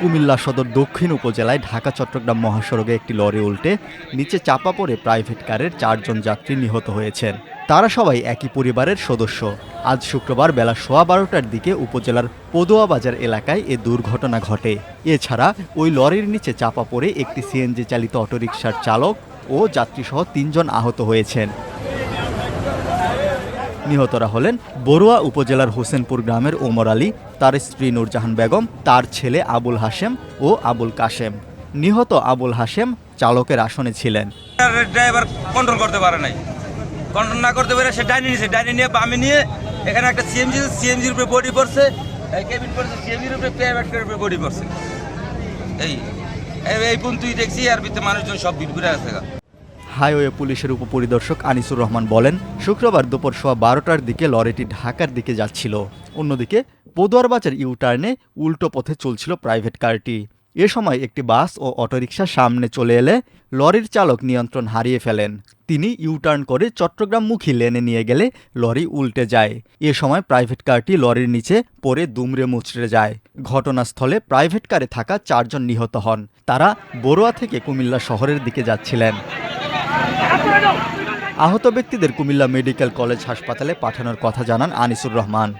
কুমিল্লা সদর দক্ষিণ উপজেলায় ঢাকা, চট্টগ্রাম মহাসড়কে একটি লরি উল্টে নিচে চাপা পড়ে প্রাইভেট কারের চারজন যাত্রী নিহত হয়েছেন। তারা সবাই একই পরিবারের সদস্য। আজ শুক্রবার বেলা সোয়া বারোটার দিকে উপজেলার পদুয়া বাজার এলাকায় এ দুর্ঘটনা ঘটে। এছাড়া ওই লরির নিচে চাপা পড়ে একটি সিএনজি চালিত অটোরিকশার চালক ও যাত্রীসহ তিনজন আহত হয়েছেন। নিহতরা হলেন বড়ুয়া উপজেলার হোসেনপুর গ্রামের ওমর আলী, তার স্ত্রী নূরজাহান বেগম, তার ছেলে আবুল হাশেম ও আবুল কাশেম। নিহত আবুল হাশেম চালকের আসনে ছিলেন। ড্রাইভার কন্ট্রোল করতে পারে নাই। কন্ট্রোল না করতে পারে সে ডাইনি নিয়েছে ডাইনি নিয়ে আমি নিয়ে এখানে একটা সিএমজি সিএমজির উপরে বডি পড়ছে কেবিন পড়ছে সিএমজির উপরে প্রাইভেটের উপরে বডি পড়ছে এই, এই- পর্যন্তই দেখছি, আর ভিতরে মানুষজন সব ভিড় ঘুরে আছে। হাইওয়ে পুলিশের উপপরিদর্শক আনিসুর রহমান বলেন, শুক্রবার দুপুর সোয়া বারোটার দিকে লরিটি ঢাকার দিকে যাচ্ছিল। অন্যদিকে পদুয়ার বাজার ইউটার্নে উল্টো পথে চলছিল প্রাইভেট কারটি। এ সময় একটি বাস ও অটোরিকশা সামনে চলে এলে লরির চালক নিয়ন্ত্রণ হারিয়ে ফেলেন। তিনি ইউটার্ন করে চট্টগ্রামমুখী লেনে নিয়ে গেলে লরি উল্টে যায়। এ সময় প্রাইভেট কারটি লরির নিচে পড়ে দুমড়ে মুচড়ে যায়। ঘটনাস্থলে প্রাইভেট কারে থাকা চারজন নিহত হন। তারা বড়ুয়া থেকে কুমিল্লা শহরের দিকে যাচ্ছিলেন। আহত ব্যক্তিদের কুমিল্লা মেডিকেল কলেজ হাসপাতালে পাঠানোর কথা জানান আনিসুর রহমান।